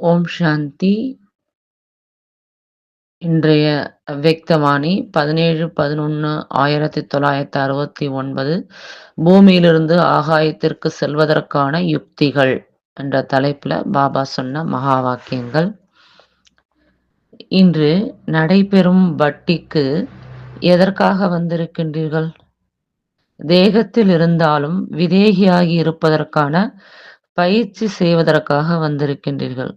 ஓம் சாந்தி. இன்றைய அவ்வக்தவாணி பதினேழு பதினொன்று ஆயிரத்தி தொள்ளாயிரத்தி அறுபத்தி ஒன்பது. பூமியிலிருந்து ஆகாயத்திற்கு செல்வதற்கான யுக்திகள் என்ற தலைப்பில் பாபா சொன்ன மகா வாக்கியங்கள். இன்று நடைபெறும் வட்டிக்கு எதற்காக வந்திருக்கின்றீர்கள்? தேகத்தில் இருந்தாலும் விதேகியாகி இருப்பதற்கான பயிற்சி செய்வதற்காக வந்திருக்கின்றீர்கள்.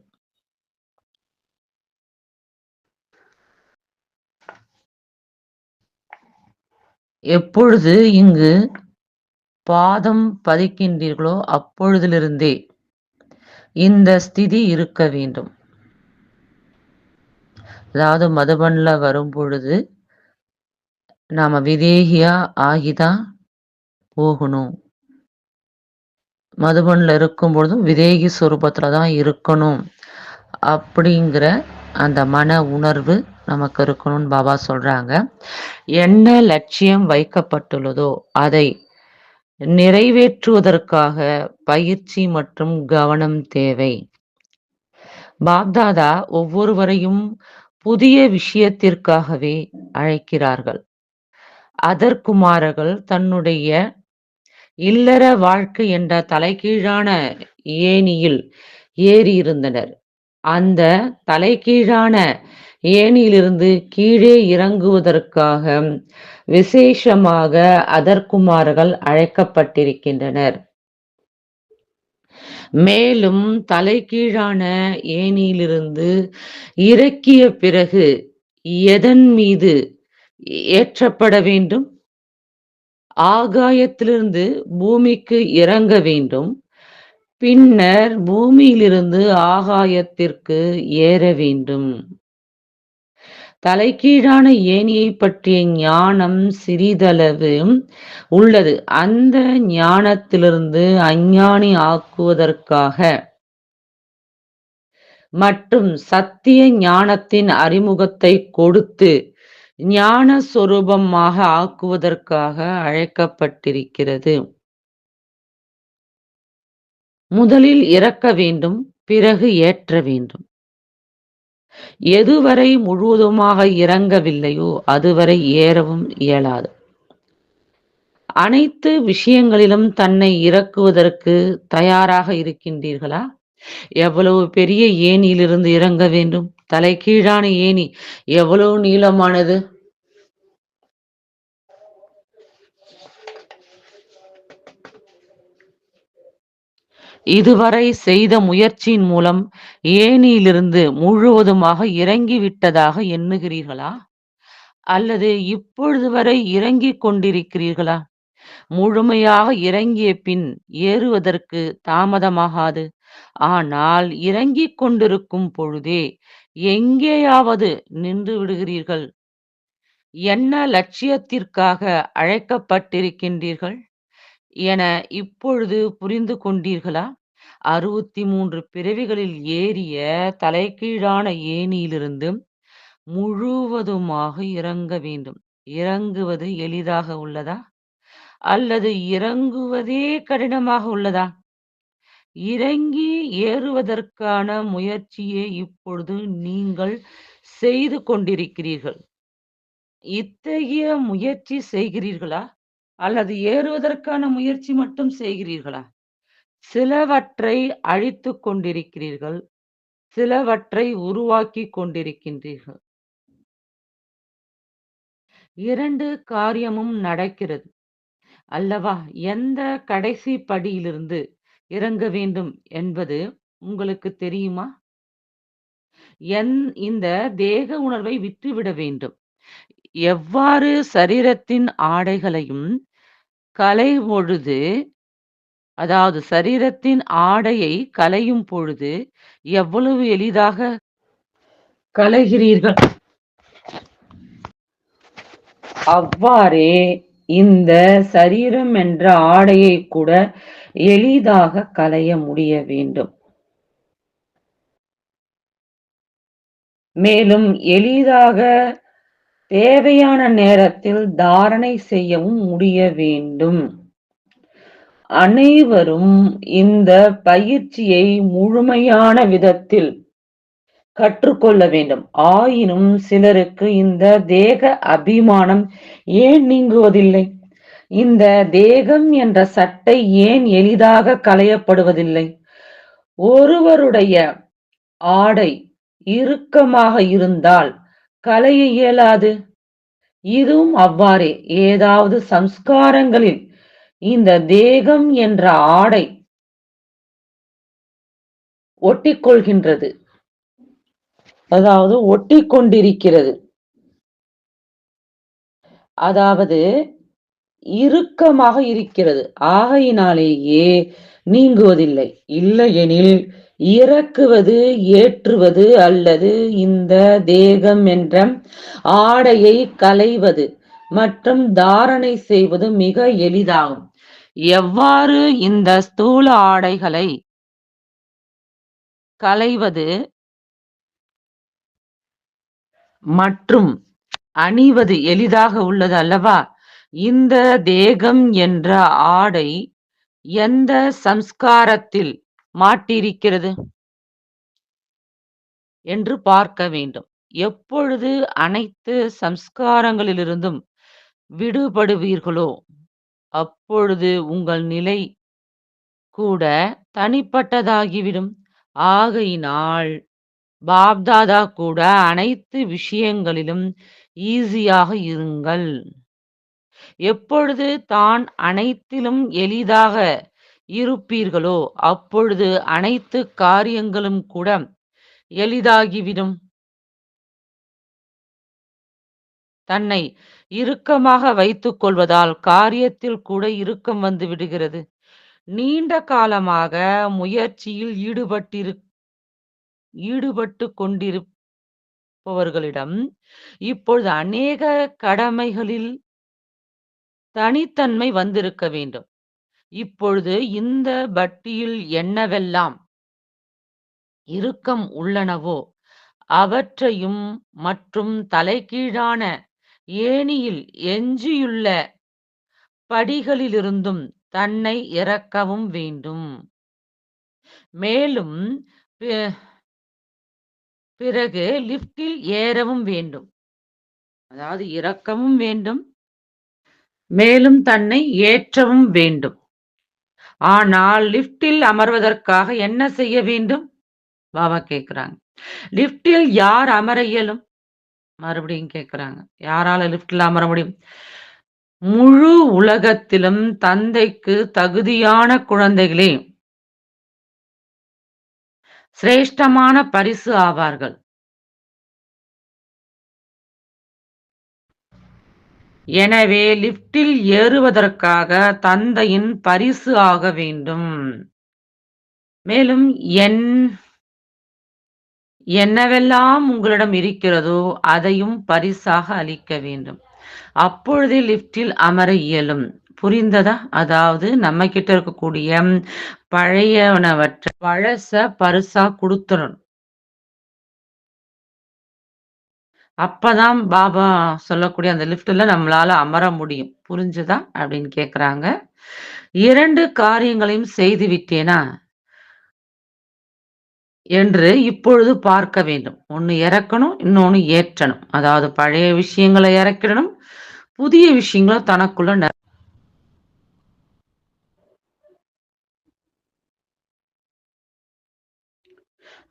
எப்பொழுது இங்கு பாதம் பதிக்கின்றீர்களோ அப்பொழுதிலிருந்தே இந்த ஸ்திதி இருக்க வேண்டும். அதாவது மதுபன்ல வரும் பொழுது நாம விதேகியா ஆகிதான் போகணும். மதுபன்ல இருக்கும் பொழுதும் விதேகி சுரூபத்துல தான் இருக்கணும். அப்படிங்கிற அந்த மன உணர்வு நமக்கு இருக்கணும்னு பாபா சொல்றாங்க. என்ன லட்சியம் வைக்கப்பட்டுள்ளதோ அதை நிறைவேற்றுவதற்காக பயிற்சி மற்றும் கவனம் தேவை. பாப்தாதா ஒவ்வொருவரையும் புதிய விஷயத்திற்காகவே அழைக்கிறார்கள். அதற்குமாரர்கள் தன்னுடைய இல்லற வாழ்க்கை என்ற தலைகீழான ஏணியில் ஏறி இருந்தனர் அந்த தலைகீழான ஏணியிலிருந்து கீழே இறங்குவதற்காக விசேஷமாக அதற்குமார்கள் அழைக்கப்பட்டிருக்கின்றனர். மேலும் தலைகீழான ஏணியிலிருந்து இறக்கிய பிறகு எதன் மீது ஏற்றப்பட வேண்டும்? ஆகாயத்திலிருந்து பூமிக்கு இறங்க வேண்டும். பின்னர் பூமியிலிருந்து ஆகாயத்திற்கு ஏற வேண்டும். தலைகீழான ஏணியை பற்றிய ஞானம் சிறிதளவு உள்ளது. அந்த ஞானத்திலிருந்து அஞ்ஞானி ஆக்குவதற்காக மற்றும் சத்திய ஞானத்தின் அறிமுகத்தை கொடுத்து ஞான சொரூபமாக ஆக்குவதற்காக அழைக்கப்பட்டிருக்கிறது. முதலில் இறக்க வேண்டும் பிறகு ஏற்ற வேண்டும். எதுவரை முழுவதுமாக இறங்கவில்லையோ அதுவரை ஏறவும் இயலாது. அனைத்து விஷயங்களிலும் தன்னை இறக்குவதற்கு தயாராக இருக்கின்றீர்களா? எவ்வளவு பெரிய ஏணியிலிருந்து இறங்க வேண்டும்? தலைகீழான ஏணி எவ்வளவு நீளமானது? இதுவரை செய்த முயற்சியின் மூலம் ஏனியிலிருந்து முழுவதுமாக இறங்கிவிட்டதாக எண்ணுகிறீர்களா? அல்லது இப்பொழுது வரை இறங்கிக் கொண்டிருக்கிறீர்களா? முழுமையாக இறங்கிய பின் ஏறுவதற்கு தாமதமாகாது. ஆனால் இறங்கிக் கொண்டிருக்கும் பொழுதே எங்கேயாவது நின்று விடுகிறீர்கள்? என்ன லட்சியத்திற்காக அழைக்கப்பட்டிருக்கின்றீர்கள்? என இப்பொழுது புரிந்து கொண்டீர்களா? அறுபத்தி மூன்று பிறவிகளில் ஏறிய தலைகீழான ஏணியிலிருந்து முழுவதுமாக இறங்க வேண்டும். இறங்குவது எளிதாக உள்ளதா? அல்லது இறங்குவதே கடினமாக உள்ளதா? இறங்கி ஏறுவதற்கான முயற்சியை இப்பொழுது நீங்கள் செய்து கொண்டிருக்கிறீர்கள். இத்தகைய முயற்சி செய்கிறீர்களா? அல்லது ஏறுவதற்கான முயற்சி மட்டும் செய்கிறீர்களா? சிலவற்றை அழித்து கொண்டிருக்கிறீர்கள் சிலவற்றை உருவாக்கி கொண்டிருக்கின்றீர்கள். இரண்டு காரியமும் நடக்கிறது. அல்லவா எந்த கடைசி படியிலிருந்து இறங்க வேண்டும் என்பது உங்களுக்கு தெரியுமா? என் இந்த தேக உணர்வை விட்டுவிட வேண்டும். எவ்வாறு சரீரத்தின் ஆடைகளையும் கலை பொழுது அதாவது சரீரத்தின் ஆடையை கலையும் பொழுது எவ்வளவு எளிதாக கலைகிறீர்கள்? அவ்வாறே இந்த சரீரம் என்ற ஆடையை கூட எளிதாக களைய முடிய வேண்டும். மேலும் எளிதாக தேவையான நேரத்தில் தாரணை செய்யவும் முடிய வேண்டும் அனைவரும் இந்த பயிற்சியை முழுமையான விதத்தில் கற்றுக்கொள்ள வேண்டும். ஆயினும் சிலருக்கு இந்த தேக அபிமானம் ஏன் நீங்குவதில்லை? இந்த தேகம் என்ற சட்டை ஏன் எளிதாக களையப்படுவதில்லை? ஒருவருடைய ஆடை இறுக்கமாக இருந்தால் கலைய இயலாது. இதுவும் அவ்வாறே. ஏதாவது சம்ஸ்காரங்களில் இந்த தேகம் என்ற ஆடை ஒட்டிக்கொள்கின்றது. அதாவது ஒட்டி கொண்டிருக்கிறது அதாவது இறுக்கமாக இருக்கிறது. ஆகையினாலேயே நீங்குவதில்லை. இல்லையெனில் இறக்குவது ஏற்றுவது அல்லது இந்த தேகம் என்ற ஆடையை களைவது மற்றும் தாரணை செய்வது மிக எளிதாகும். எவ்வாறு இந்த ஸ்தூல ஆடைகளை களைவது மற்றும் அணிவது எளிதாக உள்ளது அல்லவா? இந்த தேகம் என்ற ஆடை எந்த சம்ஸ்காரத்தில் மாட்டியிருக்கிறது என்று பார்க்க வேண்டும். எப்பொழுது அனைத்து சம்ஸ்காரங்களிலிருந்தும் விடுபடுவீர்களோ அப்பொழுது உங்கள் நிலை கூட தனிப்பட்டதாகிவிடும். ஆகையினால் பாப்தாதா கூட அனைத்து விஷயங்களிலும் ஈஸியாக இருங்கள். எப்பொழுது தான் அனைத்திலும் எளிதாக இருப்பீர்களோ? அப்பொழுது அனைத்து காரியங்களும் கூட எளிதாகிவிடும். தன்னை இறுக்கமாக வைத்துக் கொள்வதால் காரியத்தில் கூட இறுக்கம் வந்து விடுகிறது. நீண்ட காலமாக முயற்சியில் ஈடுபட்டிரு ஈடுபட்டு கொண்டிருப்பவர்களிடம் இப்பொழுது அநேக கடமைகளில் தனித்தன்மை வந்திருக்க வேண்டும். இப்பொழுது இந்த பட்டியில் என்னவெல்லாம் இறுக்கம் உள்ளனவோ அவற்றையும் மற்றும் தலைகீழான ஏணியில் எஞ்சியுள்ள படிகளிலிருந்தும் தன்னை இறக்கவும் வேண்டும். மேலும் பிறகு லிப்டில் ஏறவும் வேண்டும். அதாவது இறக்கவும் வேண்டும். மேலும் தன்னை ஏற்றவும் வேண்டும். ஆனால் லிப்டில் அமர்வதற்காக என்ன செய்ய வேண்டும்? பாபா கேட்குறாங்க லிப்டில் யார் அமர இயலும்? மறுபடியும் கேட்குறாங்க யாரால லிப்டில் அமர முடியும்? முழு உலகத்திலும் தந்தைக்கு தகுதியான குழந்தைகளே சிரேஷ்டமான பரிசு ஆவார்கள். எனவே லிப்டில் ஏறுவதற்காக தந்தையின் பரிசு ஆக வேண்டும். மேலும் என் என்னவெல்லாம் உங்களிடம் இருக்கிறதோ அதையும் பரிசாக அளிக்க வேண்டும். அப்பொழுதே லிப்டில் அமர இயலும். புரிந்ததா? அதாவது நம்ம கிட்ட இருக்கக்கூடிய பழையனவற்றை பழச பரிசா கொடுத்துடணும். அப்பதான் பாபா சொல்லக்கூடிய அந்த லிஃப்ட்ல நம்மளால அமர முடியும். புரிஞ்சுதா? அப்படின்னு கேக்குறாங்க. இரண்டு காரியங்களையும் செய்து விட்டேனா? என்று இப்பொழுது பார்க்க வேண்டும். ஒன்னு இறக்கணும் இன்னொன்னு ஏற்றணும். அதாவது பழைய விஷயங்களை இறக்கிடணும் புதிய விஷயங்களை தனக்குள்ள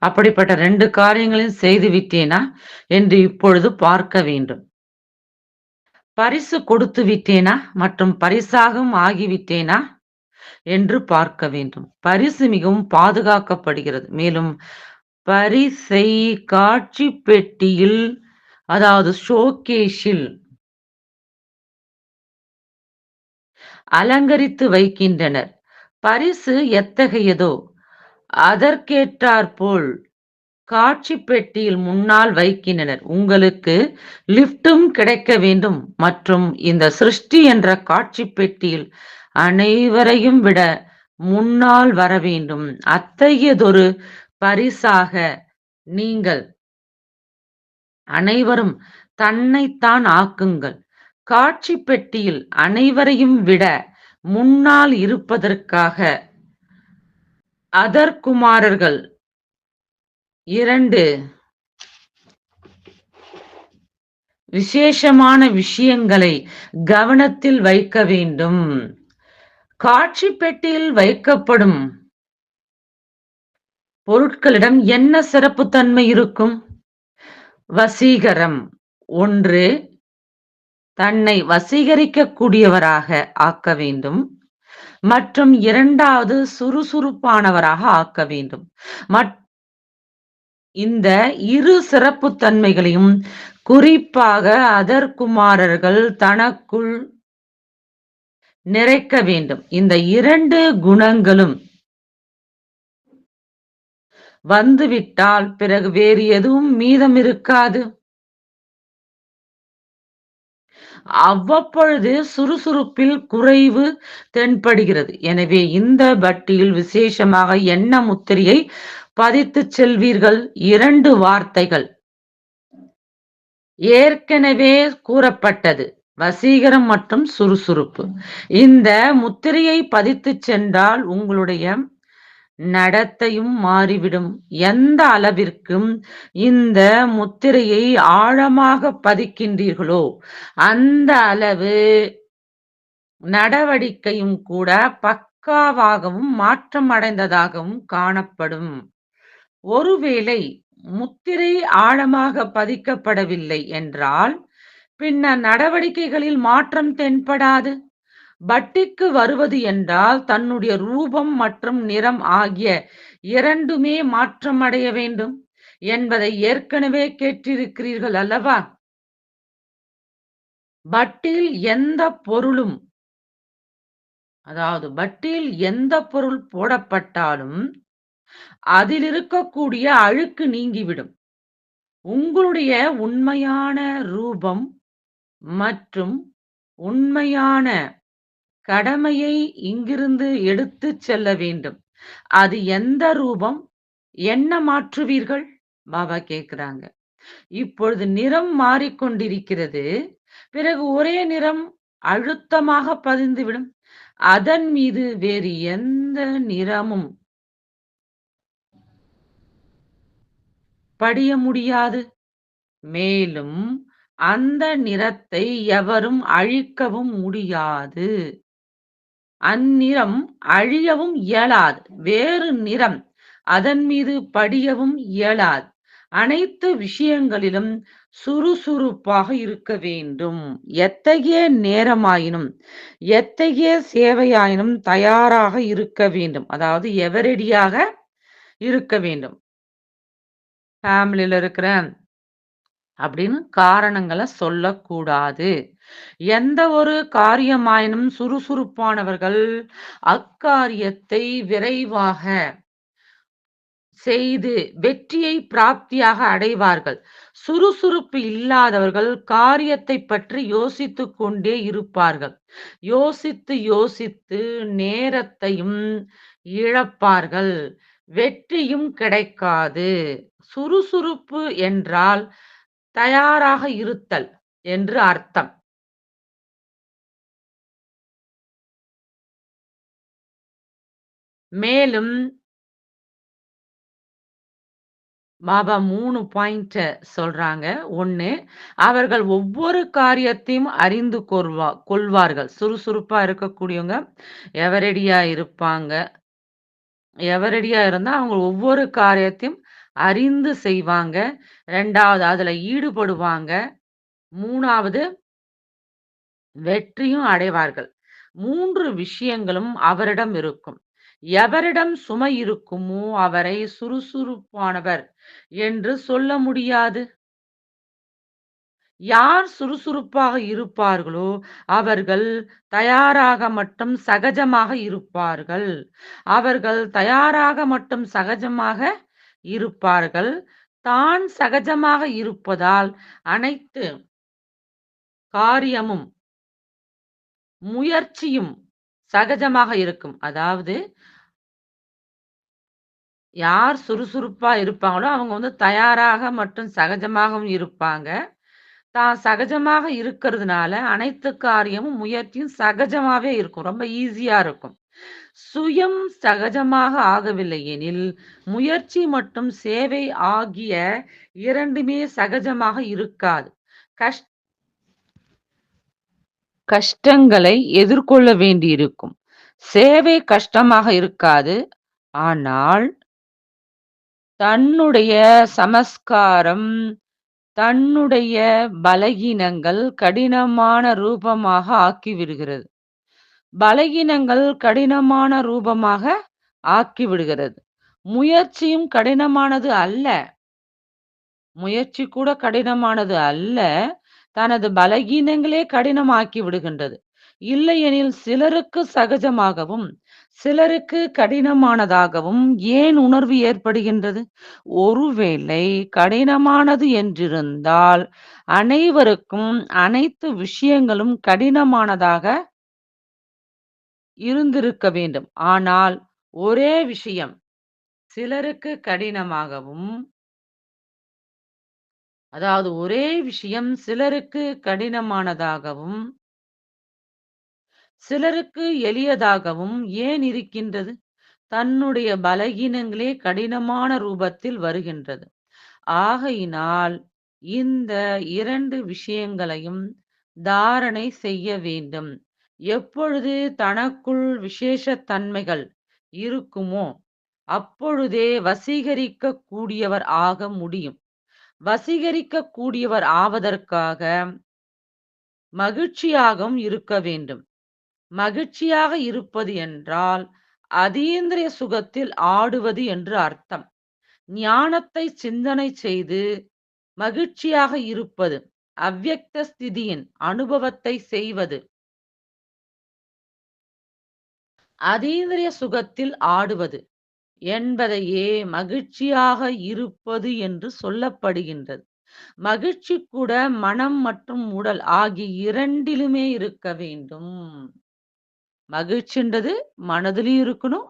அப்படிப்பட்ட ரெண்டு காரியங்களையும் செய்து விட்டேனா என்று இப்பொழுது பார்க்க வேண்டும். பரிசு கொடுத்து விட்டேனா மற்றும் பரிசாகவும் ஆகிவிட்டேனா என்று பார்க்க வேண்டும். பரிசு மிகவும் பாதுகாக்கப்படுகிறது. மேலும் பரிசை காட்சி பெட்டியில் அதாவது ஷோகேஷில் அலங்கரித்து வைக்கின்றனர். பரிசு எத்தகையதோ அதற்கேற்றாற்போல் காட்சி பெட்டியில் முன்னால் வைக்கின்றனர். உங்களுக்கு லிப்டும் கிடைக்க வேண்டும். மற்றும் இந்த சிருஷ்டி என்ற காட்சி பெட்டியில் அனைவரையும் விட முன்னால் வர வேண்டும். அத்தகையதொரு பரிசாக நீங்கள் அனைவரும் தன்னைத்தான் ஆக்குங்கள். காட்சி பெட்டியில் அனைவரையும் விட முன்னால் இருப்பதற்காக அதர் குமாரர்கள் இரண்டு. விசேஷமான விஷயங்களை கவனத்தில் வைக்க வேண்டும். காட்சி பெட்டியில் வைக்கப்படும் பொருட்களிடம் என்ன சிறப்புத்தன்மை இருக்கும்? வசீகரம். ஒன்று தன்னை வசீகரிக்கக்கூடியவராக ஆக்க வேண்டும். மற்றும் இரண்டாவது சுறுசுறுப்பானவராக ஆக்க வேண்டும். இந்த இரு சிறப்பு தன்மைகளையும் குறிப்பாக அதர்குமாரர்கள் தனக்குள் நிறைக்க வேண்டும். இந்த இரண்டு குணங்களும் வந்துவிட்டால் பிறகு வேறு எதுவும் மீதம் இருக்காது. அவ்வப்பொழுது சுறுசுறுப்பில் குறைவு தென்படுகிறது. எனவே இந்த பட்டியில் விசேஷமாக என்ன முத்திரையை பதித்து செல்வீர்கள்? இரண்டு வார்த்தைகள். ஏற்கனவே கூறப்பட்டது. வசீகரம் மற்றும் சுறுசுறுப்பு. இந்த முத்திரையை பதித்துச் சென்றால் உங்களுடைய நடத்தையும் மாறிவிடும். எந்த அளவிற்கும் இந்த முத்திரையை ஆழமாக பதிக்கின்றீர்களோ அந்த அளவு நடவடிக்கையும் கூட பக்காவாகவும் மாற்றம் அடைந்ததாகவும் காணப்படும். ஒருவேளை முத்திரை ஆழமாக பதிக்கப்படவில்லை என்றால் பின்னர் நடவடிக்கைகளில் மாற்றம் தென்படாது. பட்டிக்கு வருவது என்றால் தன்னுடைய ரூபம் மற்றும் நிறம் ஆகிய இரண்டுமே மாற்றமடைய வேண்டும் என்பதை ஏற்கனவே கேட்டிருக்கிறீர்கள் அல்லவா? பட்டில் எந்த பொருளும் அதாவது பட்டில் எந்த பொருள் போடப்பட்டாலும் அதில் இருக்கக்கூடிய அழுக்கு நீங்கிவிடும். உங்களுடைய உண்மையான ரூபம் மற்றும் உண்மையான கடமையை இங்கிருந்து எடுத்துச் செல்ல வேண்டும். அது எந்த ரூபம் என்ன மாற்றுவீர்கள்? பாபா கேக்குறாங்க இப்பொழுது நிறம் மாறிக்கொண்டிருக்கிறது. பிறகு ஒரே நிறம் அழுத்தமாக பதிந்துவிடும். அதன் மீது வேறு எந்த நிறமும் படிய முடியாது. மேலும் அந்த நிறத்தை எவரும் அழிக்கவும் முடியாது. அந்நிறம் அழியவும் இயலாது. வேறு நிறம் அதன் மீது படியவும் இயலாது. அனைத்து விஷயங்களிலும் சுறுசுறுப்பாக இருக்க வேண்டும். எத்தகைய நேரமாயினும் எத்தகைய சேவையாயினும் தயாராக இருக்க வேண்டும். அதாவது எவரெடியாக இருக்க வேண்டும்? ஃபேமிலியில இருக்கிறேன் அப்படின்னு காரணங்களை சொல்லக்கூடாது. எந்த ஒரு காரியமாயினும் சுறுசுறுப்பானவர்கள் அக்காரியத்தை விரைவாக செய்து வெற்றியை பிராப்தியாக அடைவார்கள். சுறுசுறுப்பு இல்லாதவர்கள் காரியத்தை பற்றி யோசித்துக் கொண்டே இருப்பார்கள். யோசித்து யோசித்து நேரத்தையும் இழப்பார்கள். வெற்றியும் கிடைக்காது. சுறுசுறுப்பு என்றால் தயாராக இருத்தல் என்று அர்த்தம். மேலும் பாபா மூணு பாயிண்ட் சொல்றாங்க. ஒண்ணு அவர்கள் ஒவ்வொரு காரியத்தையும் அறிந்து கொள்வா கொள்வார்கள். சுறுசுறுப்பா இருக்கக்கூடியவங்க எவரடியா இருப்பாங்க? எவரடியா இருந்தா அவங்க ஒவ்வொரு காரியத்தையும் அறிந்து செய்வாங்க. ரெண்டாவது அதுல ஈடுபடுவாங்க. மூணாவது வெற்றியும் அடைவார்கள். மூன்று விஷயங்களும் அவரிடம் இருக்கும். எவரிடம் சுமை இருக்குமோ அவரை சுறுசுறுப்பானவர் என்று சொல்ல முடியாது. யார் சுறுசுறுப்பாக இருப்பார்களோ அவர்கள் தயாராக மட்டும் சகஜமாக இருப்பார்கள். அவர்கள் தயாராக மட்டும் சகஜமாக இருப்பார்கள். தான் சகஜமாக இருப்பதால் அனைத்து காரியமும் முயற்சியும் சகஜமாக இருக்கும். அதாவது யார் சுறுசுறுப்பா இருப்பாங்களோ அவங்க வந்து தயாராக மற்றும் சகஜமாகவும் இருப்பாங்க. தான் சகஜமாக இருக்கிறதுனால அனைத்து காரியமும் முயற்சியும் சகஜமாவே இருக்கும். ரொம்ப ஈஸியா இருக்கும். சுயம் சகஜமாக ஆகவில்லை எனில் முயற்சி மற்றும் சேவை ஆகிய இரண்டுமே சகஜமாக இருக்காது. கஷ்ட கஷ்டங்களை எதிர்கொள்ள வேண்டியிருக்கும். சேவை கஷ்டமாக இருக்காது. ஆனால் தன்னுடைய சமஸ்காரம், தன்னுடைய பலகீனங்கள் கடினமான ரூபமாக ஆக்கிவிடுகிறது. பலகீனங்கள் கடினமான ரூபமாக ஆக்கிவிடுகிறது. முயற்சியும் கடினமானது அல்ல. முயற்சி கூட கடினமானது அல்ல. தனது பலகீனங்களே கடினமாக்கி விடுகின்றது. இல்லையெனில் சிலருக்கு சகஜமாகவும், சிலருக்கு கடினமானதாகவும் ஏன் உணர்வு ஏற்படுகின்றது? ஒருவேளை கடினமானது என்றிருந்தால், அனைவருக்கும் அனைத்து விஷயங்களும் கடினமானதாக இருந்திருக்க வேண்டும். ஆனால் ஒரே விஷயம் சிலருக்கு கடினமாகவும் அதாவது ஒரே விஷயம் சிலருக்கு கடினமானதாகவும் சிலருக்கு எளியதாகவும் ஏன் இருக்கின்றது? தன்னுடைய பலகீனங்களே கடினமான ரூபத்தில் வருகின்றது. ஆகையினால் இந்த இரண்டு விஷயங்களையும் தாரணை செய்ய வேண்டும். எப்பொழுது தனக்குள் விசேஷத்தன்மைகள் இருக்குமோ, அப்பொழுதே வசீகரிக்கக்கூடியவர் ஆக முடியும். வசீகரிக்க கூடியவர் ஆவதற்காக மகிழ்ச்சியாகவும் இருக்க வேண்டும். மகிழ்ச்சியாக இருப்பது என்றால், அதீந்திரிய சுகத்தில் ஆடுவது என்று அர்த்தம். ஞானத்தை சிந்தனை செய்து மகிழ்ச்சியாக இருப்பது, அவ்யக்த ஸ்திதியின் அனுபவத்தை செய்வது. அதீந்திரிய சுகத்தில் ஆடுவது என்பதையே மகிழ்ச்சியாக இருப்பது என்று சொல்லப்படுகின்றது. மகிழ்ச்சி கூட மனம் மற்றும் உடல் ஆகிய இரண்டிலுமே இருக்க வேண்டும். மகிழ்ச்சின்றது மனதிலையும் இருக்கணும்,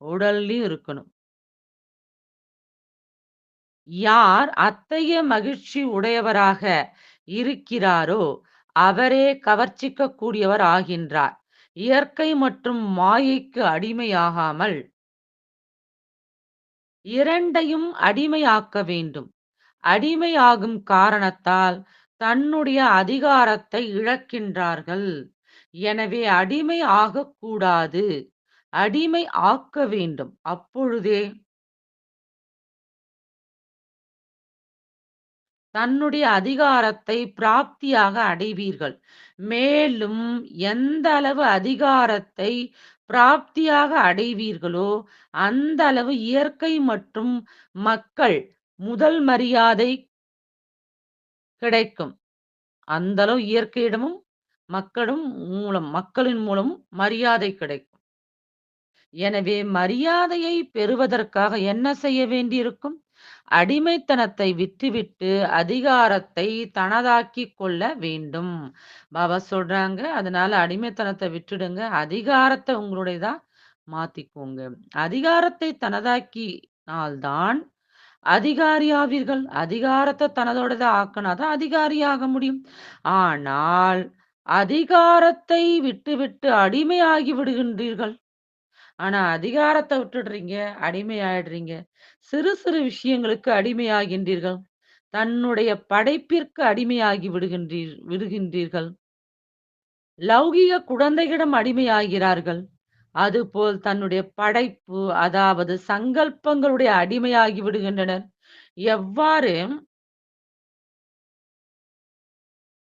உடல்லையும் இருக்கணும். யார் அத்தகைய மகிழ்ச்சி உடையவராக இருக்கிறாரோ, அவரே கவர்ச்சிக்க கூடியவர் ஆகின்றார். இயற்கை மற்றும் மாயைக்கு அடிமையாகாமல் இரண்டையும் அடிமையாக்க வேண்டும். அடிமையாகும் காரணத்தால் தன்னுடைய அதிகாரத்தை இழக்கின்றார்கள். எனவே அடிமை ஆகக்கூடாது. அடிமை ஆக்க வேண்டும். அப்பொழுதே தன்னுடைய அதிகாரத்தை பிராப்தியாக அடைவீர்கள். மேலும் எந்த அளவு அதிகாரத்தை பிராப்தியாக அடைவீர்களோ, அந்த அளவு இயற்கை மற்றும் மக்கள் முதல் மரியாதை கிடைக்கும். அந்த அளவு இயற்கையிடமும், மக்களும் மூலம் மக்களின் மூலமும் மரியாதை கிடைக்கும். எனவே மரியாதையை பெறுவதற்காக என்ன செய்ய வேண்டியிருக்கும்? அடிமைத்தனத்தை விட்டுவிட்டு அதிகாரத்தை தனதாக்கிக் கொள்ள வேண்டும். பாபா சொல்றாங்க, அதனால அடிமைத்தனத்தை விட்டுடுங்க. அதிகாரத்தை உங்களுடையதா மாத்திக்கோங்க. அதிகாரத்தை தனதாக்கினால் தான் அதிகாரியாவீர்கள். அதிகாரத்தை தனதோடதா ஆக்கினாதான் அதிகாரியாக முடியும். ஆனால் அதிகாரத்தை விட்டுவிட்டு அடிமையாகி விடுகின்றீர்கள். ஆனா அதிகாரத்த விட்டுடுறீங்க, அடிமையாயிடுறீங்க. சிறு சிறு விஷயங்களுக்கு அடிமையாகின்றீர்கள். தன்னுடைய படைப்பிற்கு அடிமையாகி விடுகின்றீர் விடுகின்றீர்கள். லௌகீக குழந்தைகளிடம் அடிமையாகிறார்கள். அதுபோல் தன்னுடைய படைப்பு, அதாவது சங்கல்பங்களுடைய அடிமையாகி விடுகின்றனர். எவ்வாறு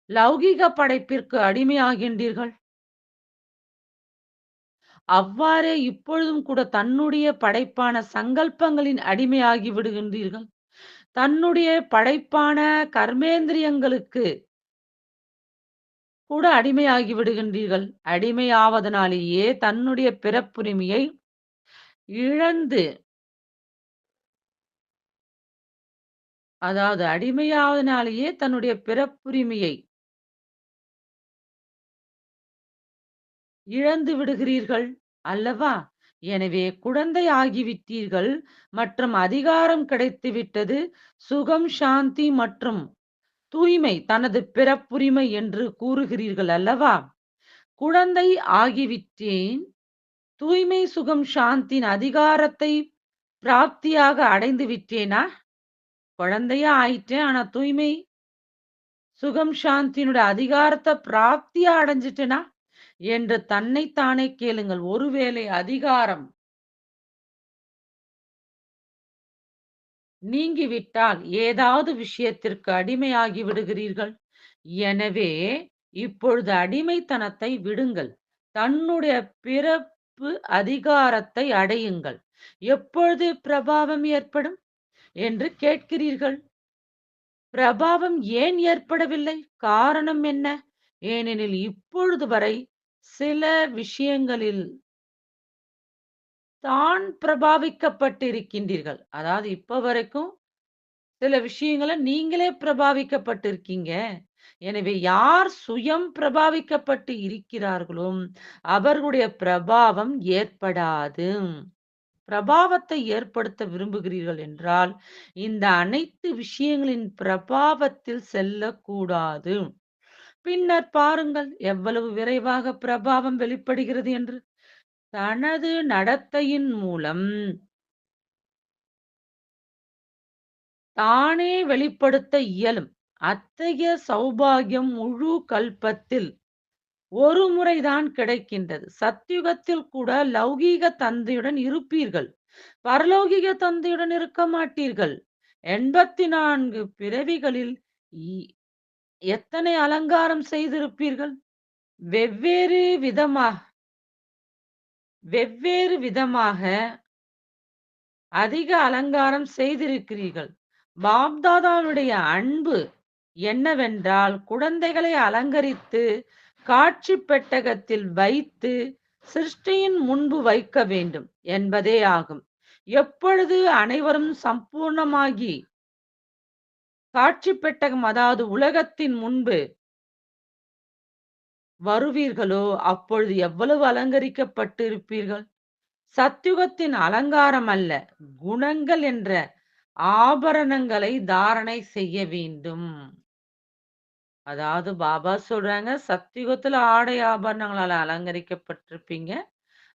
லௌகீக படைப்பிற்கு அடிமையாகின்றீர்கள்? அவ்வாறே இப்பொழுதும் கூட தன்னுடைய படைப்பான சங்கல்பங்களின் அடிமையாகி விடுகின்றீர்கள். தன்னுடைய படைப்பான கர்மேந்திரியங்களுக்கு கூட அடிமையாகி விடுகின்றீர்கள். அடிமையாவதனாலேயே தன்னுடைய பிறப்புரிமையை இழந்து அதாவது அடிமையாவதனாலேயே தன்னுடைய பிறப்புரிமையை இழந்து விடுகிறீர்கள் அல்லவா? எனவே குழந்தை ஆகிவிட்டீர்கள் மற்றும் அதிகாரம் கிடைத்துவிட்டது. சுகம், சாந்தி மற்றும் தூய்மை தனது பிறப்புரிமை என்று கூறுகிறீர்கள் அல்லவா? குழந்தை ஆகிவிட்டேன். தூய்மை, சுகம், சாந்தியின் அதிகாரத்தை பிராப்தியாக அடைந்து விட்டேனா? குழந்தையா ஆயிட்டேன். ஆனா தூய்மை சுகம் சாந்தியினுடைய அதிகாரத்தை பிராப்தியா அடைஞ்சுட்டேனா? என்று தன்னைத் தானே கேளுங்கள். ஒருவேளை அதிகாரம் நீங்கிவிட்டால் ஏதாவது விஷயத்திற்கு அடிமையாகி விடுகிறீர்கள். எனவே, இப்பொழுது அடிமைத்தனத்தை விடுங்கள். தன்னுடைய பிறப்பு அதிகாரத்தை அடையுங்கள். எப்பொழுது பிரபாவம் ஏற்படும்? என்று கேட்கிறீர்கள். பிரபாவம் ஏன் ஏற்படவில்லை? காரணம் என்ன? ஏனெனில் இப்பொழுது வரை சில விஷயங்களில் தான் பிரபாவிக்கப்பட்டிருக்கின்றீர்கள். அதாவது இப்ப வரைக்கும் சில விஷயங்களை நீங்களே பிரபாவிக்கப்பட்டிருக்கீங்க. எனவே யார் சுயம் பிரபாவிக்கப்பட்டு இருக்கிறார்களோ, அவர்களுடைய பிரபாவம் ஏற்படாது. பிரபாவத்தை ஏற்படுத்த விரும்புகிறீர்கள் என்றால், இந்த அனைத்து விஷயங்களின் பிரபாவத்தில் செல்லக்கூடாது. பின்னர் பாருங்கள் எவ்வளவு விரைவாக பிரபாவம் வெளிப்படுகிறது என்று. தனது நடத்தையின் மூலம் தானே வெளிப்படுத்த இயலும். அத்தகைய சௌபாகியம் முழு கல்பத்தில் ஒரு முறைதான் கிடைக்கின்றது. சத்யுகத்தில் கூட லௌகீக தந்தையுடன் இருப்பீர்கள். பரலௌகிக தந்தையுடன் இருக்க மாட்டீர்கள். 84 பிறவிகளில் எத்தனை அலங்காரம் செய்திருப்பீர்கள்? வெவ்வேறு விதமாக வெவ்வேறு விதமாக அதிக அலங்காரம் செய்திருக்கிறீர்கள். பாப்தாதாவுடைய அன்பு என்னவென்றால், குழந்தைகளை அலங்கரித்து, காட்சி பெட்டகத்தில் வைத்து, சிருஷ்டியின் முன்பு வைக்க வேண்டும் என்பதே ஆகும். எப்பொழுது அனைவரும் சம்பூர்ணமாகி காட்சி பெட்டகம் அதாவது உலகத்தின் முன்பு வருவீர்களோ, அப்பொழுது எவ்வளவு அலங்கரிக்கப்பட்டு இருப்பீர்கள் சத்யுகத்தின் அலங்காரம் அல்ல, குணங்கள் என்ற ஆபரணங்களை தாரணை செய்ய வேண்டும். அதாவது பாபா சொல்றாங்க, சத்தியுகத்துல ஆடை ஆபரணங்களால அலங்கரிக்கப்பட்டிருப்பீங்க.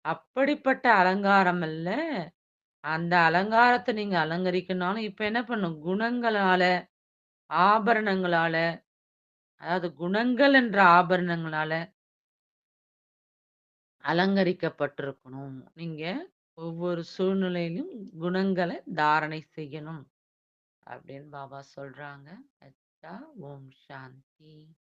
அப்படிப்பட்ட அலங்காரம் அல்ல. அந்த அலங்காரத்தை நீங்க அலங்கரிக்கணும்னாலும், இப்ப என்ன பண்ணும்? குணங்களால, ஆபரணங்களால, அதாவது குணங்கள் என்ற ஆபரணங்களால அலங்கரிக்கப்பட்டிருக்கணும். நீங்க ஒவ்வொரு சூழ்நிலையிலும் குணங்களை தாரணை செய்யணும். அப்படின்னு பாபா சொல்றாங்க. அச்சா, ஓம் சாந்தி.